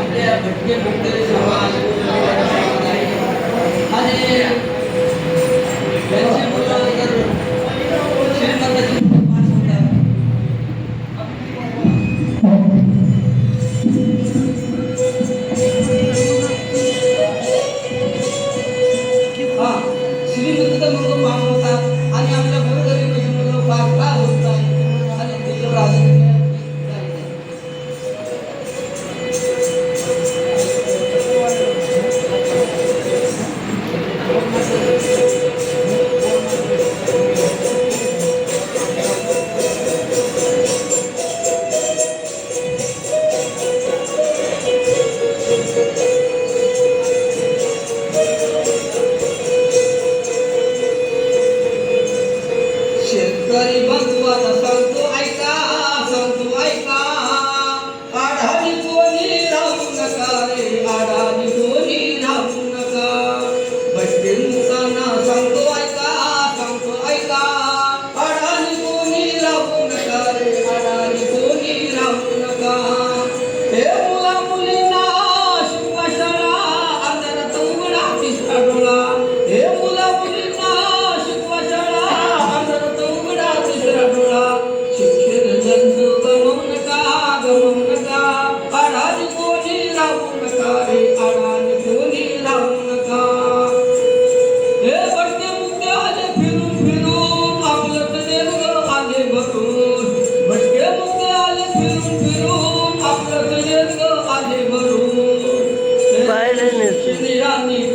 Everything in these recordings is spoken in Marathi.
आपल्या भटके भटके समाज. आणि আল্লাহ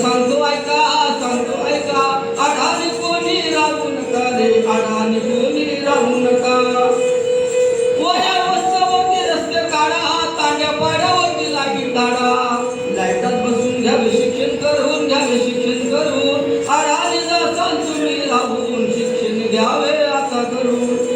सांगतो ऐका सांगतो ऐका अडाणी कोणी राहू नका रे अडाणी कोणी राहू नका. पोह्या वस्तावरती रस्ते काढा तांड्या पाड्यावरती लागी ताडा लाईटात बसून घ्यावे शिक्षण करून घ्यावे शिक्षण करून. अडाणी जासान तुम्ही राहून शिक्षण घ्यावे आता करून.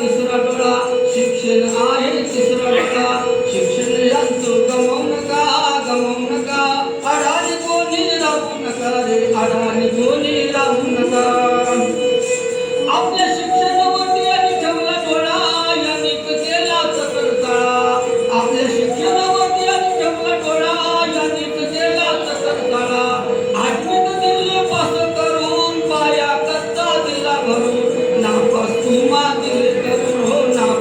तिसरा डोळा शिक्षण आहे तिसरा डोळा शिक्षण यांचं गमवू नका गमवू नका. अडाणी कोणी राहू नका रे अडाणी कोणी राहू नका.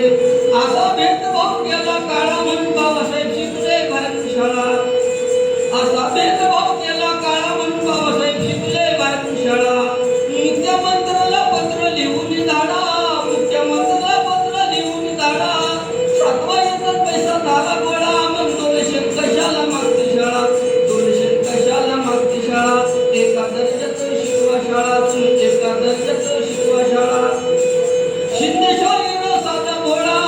होते असा केला काळा म्हणून बाबासाहेब केला काळा म्हणून बाबासाहेब शिकले भारत शाळा मुख्यमंत्र्याला पत्र लिहून पत्र लिहून सातवा येतात पैसा झाला गोळा मग कशाला मागते शाळा? दोनशे कशाला मागते शाळा? एका दर्जाचं शिकवा शिकवा शाळा. शिंदे शाळा સાચા ભોળા